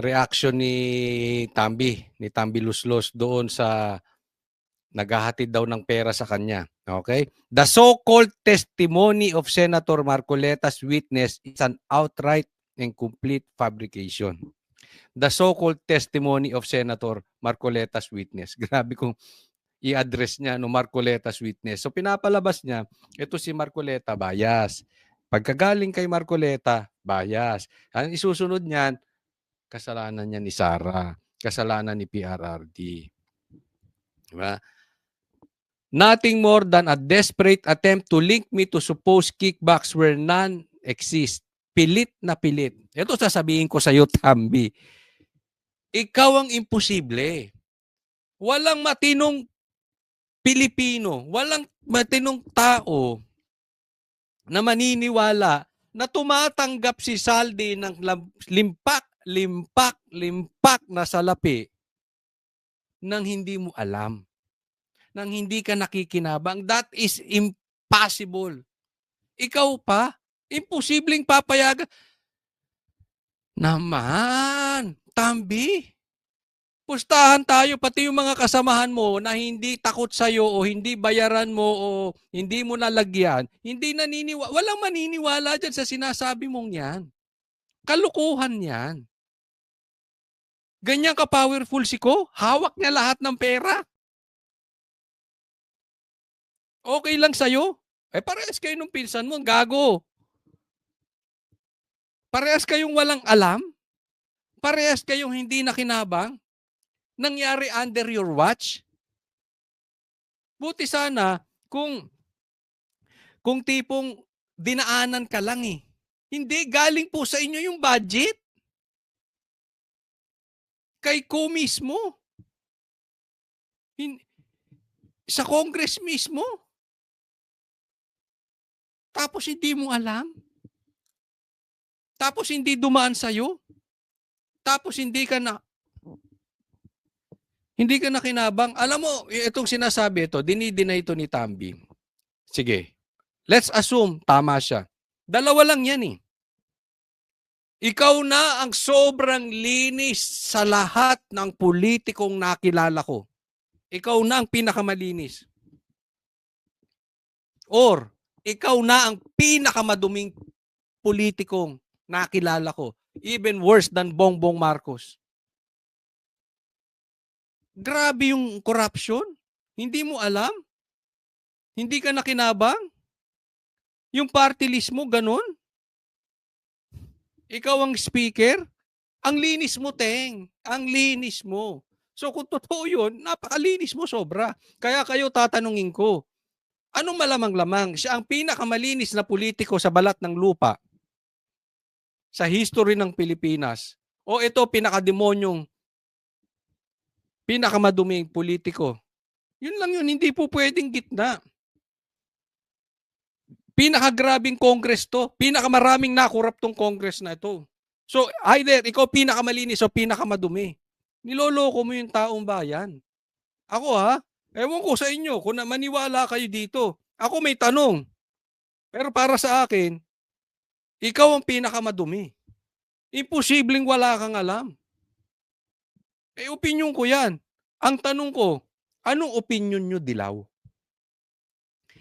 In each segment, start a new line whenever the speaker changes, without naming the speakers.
reaction ni Tambi, ni Tambi Luslos doon sa naghahatid daw ng pera sa kanya. Okay? The so-called testimony of Senator Marcoleta's witness is an outright and complete fabrication. The so-called testimony of Senator Marcoleta's witness. Grabe kung i-address niya no Marcoleta's witness. So pinapalabas niya, ito si Marcoleta bias. Pagkagaling kay Marcoleta, bias. Ang isusunod niyan, kasalanan niya ni Sara, kasalanan ni PRRD. Diba? Nothing more than a desperate attempt to link me to supposed kickbacks where none exist. Pilit na pilit. Ito sasabihin ko sa iyo, Tambi. Ikaw ang imposible. Walang matinong Pilipino, walang matinong tao na maniniwala na tumatanggap si Saldi ng limpak, limpak, limpak na salapi nang hindi mo alam. Nang hindi ka nakikinabang. That is impossible. Ikaw pa, imposibleng papayagan. Naman, Tambi, pustahan tayo pati yung mga kasamahan mo na hindi takot sa iyo o hindi bayaran mo o hindi mo nalagyan, hindi naniniwala, walang maniniwala diyan sa sinasabi mong 'yan. Kalukuhan 'yan. Ganyan ka powerful si ko, hawak niya lahat ng pera. Okay lang sa'yo. Eh parehas kayo nung pinsan mo, gago. Parehas kayong walang alam. Parehas kayong hindi nakinabang. Nangyari under your watch. Buti sana kung kung tipong dinaanan ka lang eh. Hindi, galing po sa inyo yung budget. Kay ko mismo. Hin- sa Congress mismo. Tapos hindi mo alam. Tapos hindi dumaan sa'yo. Tapos hindi ka na hindi ka na kinabang. Alam mo, itong sinasabi ito, dinideny ito ni Tambi. Sige, let's assume tama siya. Dalawa lang yan eh. Ikaw na ang sobrang linis sa lahat ng politikong nakilala ko. Ikaw na ang pinakamalinis. Or, ikaw na ang pinakamaduming politikong nakilala ko. Even worse than Bongbong Marcos. Grabe yung corruption. Hindi mo alam. Hindi ka nakinabang. Yung party list mo, ganun. Ikaw ang speaker. Ang linis mo, Teng. Ang linis mo. So kung totoo yun, napakalinis mo sobra. Kaya kayo tatanungin ko, anong malamang-lamang? Siya ang pinakamalinis na politiko sa balat ng lupa sa history ng Pilipinas. O ito, pinakademonyong pinakamaduming politiko. Yun lang yun, hindi po pwedeng gitna. Pinakagrabing Congress to. Pinakamaraming nakurap tong Congress na ito. So either ikaw pinakamalinis o pinakamadumi. Niloloko mo yung taong bayan. Ako ha, ewan ko sa inyo kung na maniwala kayo dito. Ako may tanong. Pero para sa akin, ikaw ang pinakamadumi. Imposibleng wala kang alam. Eh, opinion ko yan. Ang tanong ko, anong opinion nyo dilaw?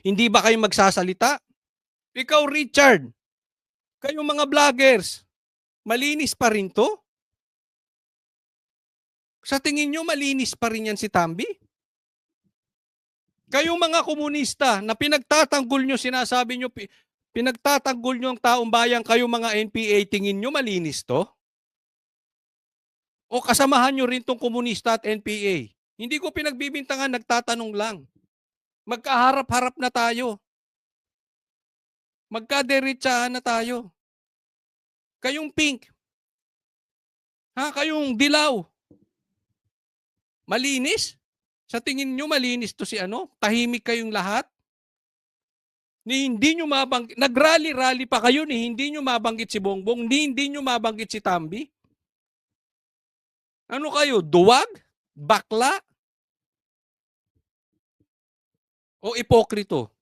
Hindi ba kayo magsasalita? Ikaw, Richard, kayong mga vloggers, malinis pa rin to? Sa tingin nyo, malinis pa rin yan si Tambi? Kayong mga komunista na pinagtatanggol nyo, sinasabi nyo, pinagtatanggol nyo ang taong bayan, kayong mga NPA, tingin nyo malinis to? O kasamahan nyo rin tong komunista at NPA. Hindi ko pinagbibintangan, nagtatanong lang. Magkaharap-harap na tayo. Magkaderechahan na tayo. Kayong pink. Ha, kayong dilaw. Malinis? Sa tingin nyo malinis to si ano? Tahimik kayong lahat? Ni hindi nyo mabanggit, nagrally-rally pa kayo ni hindi nyo mabanggit si Bongbong, ni hindi nyo mabanggit si Tambi. Ano kayo? Duwag? Bakla? O ipokrito?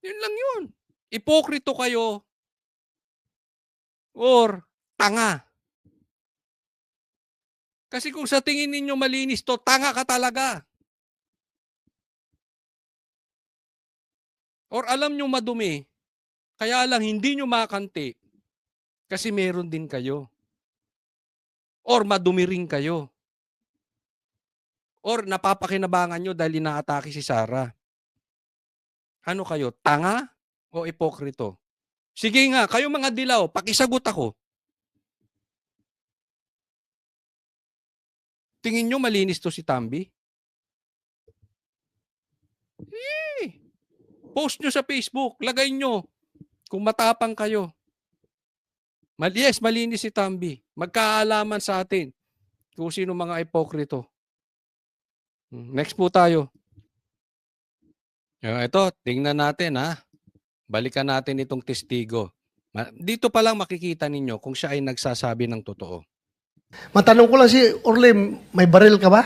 Yun lang yun. Ipokrito kayo or tanga. Kasi kung sa tingin ninyo malinis to, tanga ka talaga. Or alam nyo madumi, kaya lang hindi nyo makanti kasi meron din kayo. Or madumi rin kayo. Or napapakinabangan nyo dahil inaatake si Sarah. Ano kayo, tanga o ipokrito? Sige nga, kayo mga dilaw, pakisagot ako. Tingin nyo malinis to si Tambi? Eh, post nyo sa Facebook, lagay nyo kung matapang kayo. Mal yes, malinis si Tambi. Magkaalaman sa atin kung sino mga ipokrito. Hmm, Next po tayo. Ah, Ito, tingnan natin ha. Balikan natin itong testigo. Dito pa lang makikita ninyo kung siya ay nagsasabi ng totoo.
Matanong ko lang si Orle, may baril ka ba?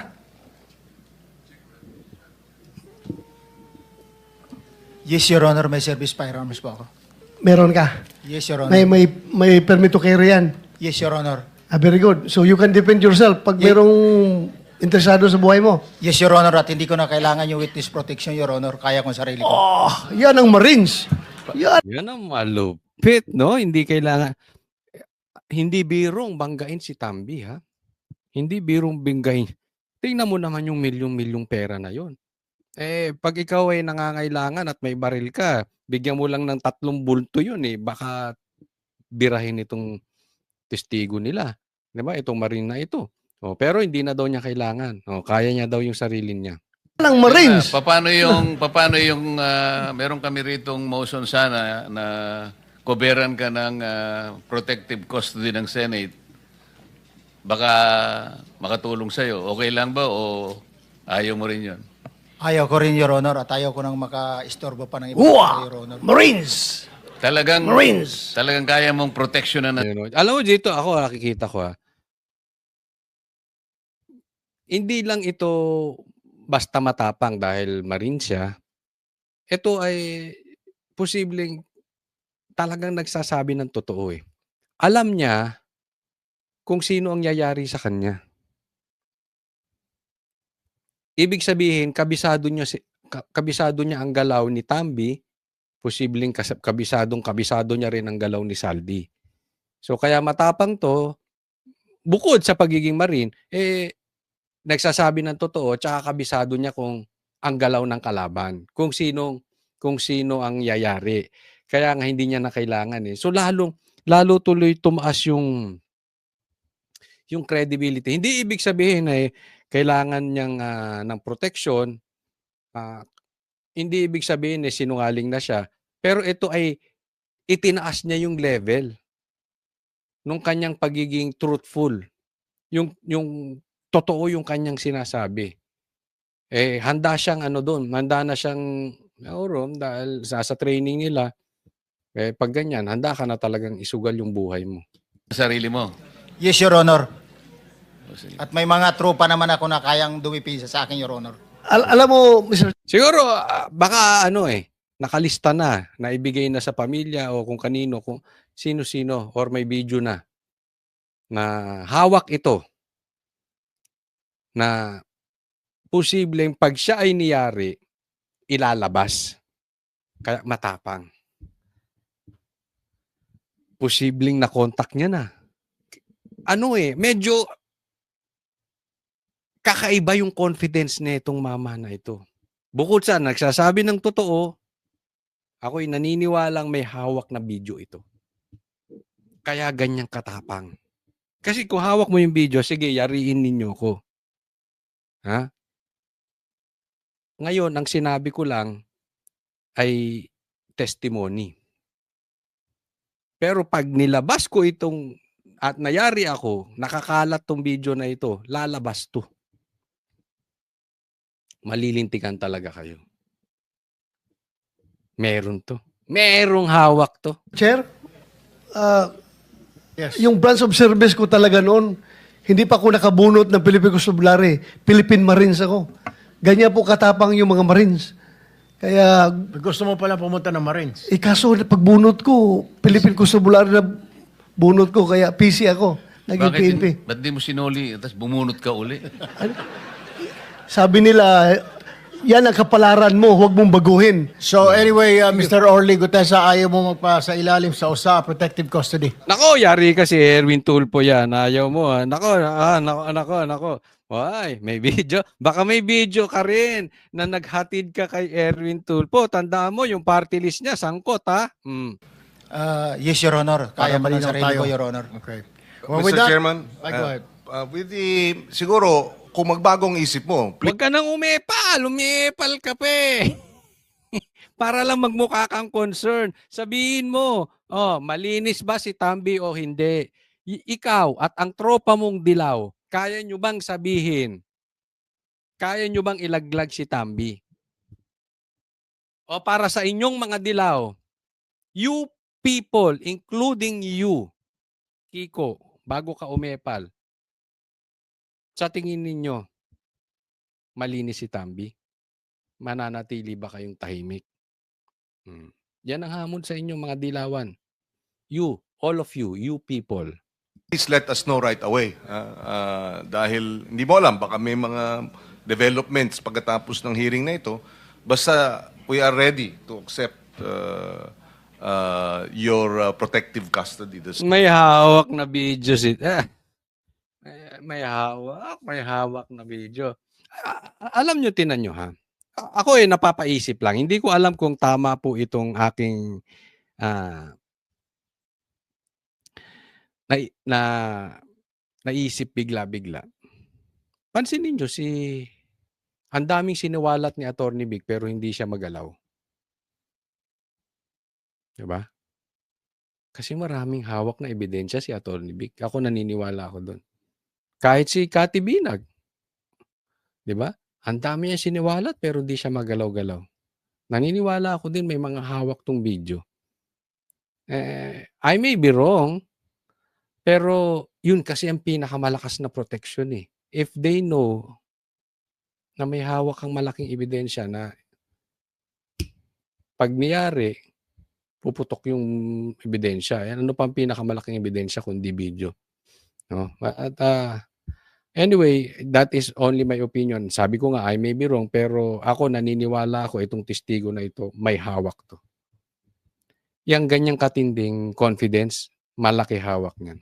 Yes, Your Honor. May service firearms po ako.
Meron ka.
Yes, Your Honor.
May, may, may permit to carry yan.
Yes, Your Honor.
Ah, very good. So you can defend yourself pag
Ye-
merong interesado sa buhay mo.
Yes, Your Honor. At hindi ko na kailangan yung witness protection, Your Honor. Kaya kong sarili ko.
Oh, yan ang Marines. Yan.
Yan ang malupit, no? Hindi kailangan, hindi birong banggain si Tambi, ha? Hindi birong binggain. Tingnan mo naman yung milyong-milyong pera na yon. Eh, pag ikaw ay nangangailangan at may baril ka, bigyan mo lang ng tatlong bulto yun eh. Baka birahin itong testigo nila. Di ba? Itong marine na ito. Oh, pero hindi na daw niya kailangan. Oh, kaya niya daw yung sarili niya.
Ang Marines.
Ah, paano yung paano yung ah, meron kami ritong motion sana na koberan ka ng ah, protective custody ng Senate. Baka makatulong sa Okay lang ba o ayaw mo rin 'yon?
Ayaw ko rin, Your Honor. At ayaw ko nang maka-istorbo pa ng iba,
Uwa!
Your Honor.
Marines.
Talagang
Marines.
talagang kaya mong proteksyonan na
oh. Alam mo dito, ako nakikita ko ha. Hindi lang ito basta matapang dahil marine siya. Ito ay posibleng talagang nagsasabi ng totoo eh. Alam niya kung sino ang yayari sa kanya. Ibig sabihin, kabisado niya kabisado niya ang galaw ni Tambi, posibleng kabisadong kabisado niya rin ang galaw ni Saldi. So kaya matapang to, bukod sa pagiging marine, eh, nagsasabi ng totoo, tsaka kabisado niya kung ang galaw ng kalaban, kung sino, kung sino ang yayari. Kaya nga hindi niya na kailangan eh. So lalong, lalo tuloy tumaas yung, yung credibility. Hindi ibig sabihin na eh, kailangan niyang ah, ng protection, ah, hindi ibig sabihin eh, sinungaling na siya. Pero ito ay itinaas niya yung level nung kanyang pagiging truthful. Yung yung totoo yung kanyang sinasabi. Eh handa siyang ano doon, handa na siyang Orom dahil sa, sa training nila eh pag ganyan, handa ka na talagang isugal yung buhay mo.
sa sarili mo.
Yes, Your Honor.
O, sige.
At may mga tropa naman ako na kayang dumipisa sa akin, Your Honor.
Al- alam mo, Mr.
Siguro ah, baka ano eh, nakalista na, naibigay na sa pamilya o kung kanino, kung sino-sino or may video na na hawak ito na posibleng pag siya ay niyari, ilalabas. Kaya matapang. Posibleng na-contact niya na. Ano eh, medyo kakaiba yung confidence nitong mama na ito. Bukod sa nagsasabi ng totoo, ako'y naniniwalang may hawak na video ito. Kaya ganyang katapang. Kasi kung hawak mo yung video, sige, yariin ninyo ko. Ha? Ngayon, ang sinabi ko lang ay testimony. Pero pag nilabas ko itong at nayari ako, nakakalat tong video na ito, lalabas to. Malilintikan talaga kayo. Meron to. Merong hawak to.
Chair, ah,
Yes.
yung branch of service ko talaga noon, hindi pa ako nakabunot ng Philippine Constabulary. Philippine Marines ako. Ganyan po katapang yung mga Marines. Kaya,
Gusto mo pala pumunta ng Marines.
eh kaso pagbunot ko, Philippine Constabulary na bunot ko, kaya PC ako. naging
Bakit
PNP.
Ba't di mo sinuli, tapos bumunot ka uli?
Sabi nila, yan ang kapalaran mo, huwag mong baguhin.
So anyway, uh, Mr. Orly Gutesa, ayaw mo magpa sa ilalim sa USA, protective custody.
Nako, yari kasi Erwin Tulpo yan. Ayaw mo. ah. Nako, ah, nako, nako, nako. Why? May video. Baka may video ka rin na naghatid ka kay Erwin Tulpo. Tandaan mo, yung party list niya, sangkot ha. Hmm.
Uh, yes, Your Honor. Kaya
Para
mo ng
malinaw
sarili
tayo.
ko, Your Honor.
Okay.
Mr. Chairman,
Ay, go
uh,
ahead.
uh, with the, siguro, kung magbagong isip mo,
Huwag ka nang umepal. Umepal ka pa eh. Para lang magmukha kang concern. Sabihin mo, oh, malinis ba si Tambi o hindi? I- ikaw at ang tropa mong dilaw, kaya nyo bang sabihin? Kaya nyo bang ilaglag si Tambi? O para sa inyong mga dilaw, you people, including you, Kiko, bago ka umepal, sa tingin ninyo, malinis si Tambi? Mananatili ba kayong tahimik? Hmm. Yan ang hamon sa inyong mga dilawan. You, all of you, you people.
please let us know right away. Ah, ah, dahil hindi mo alam, baka may mga developments pagkatapos ng hearing na ito. Basta we are ready to accept uh, uh, your uh, protective custody. This-
May hawak na video si... Ah, may, may hawak, may hawak na video. Alam nyo, tinan nyo ha. Ako eh, napapaisip lang. Hindi ko alam kung tama po itong aking ah, na, na naisip bigla-bigla. Pansinin nyo si ang daming siniwalat ni Attorney Big pero hindi siya magalaw. 'Di ba? Kasi maraming hawak na ebidensya si Attorney Big. Ako naniniwala ako doon. Kahit si Cathy Binag. 'Di ba? Ang dami niya siniwalat pero hindi siya magalaw-galaw. Naniniwala ako din may mga hawak tong video. Eh, I may be wrong, pero yun kasi ang pinakamalakas na protection eh. If they know na may hawak kang malaking ebidensya na pag niyari, puputok yung ebidensya. Yan, ano pa ang pinakamalaking ebidensya kundi video? No? At ah, anyway, that is only my opinion. Sabi ko nga, I may be wrong, pero ako naniniwala ako itong testigo na ito, may hawak to. Yang ganyang katinding confidence, malaki hawak niyan.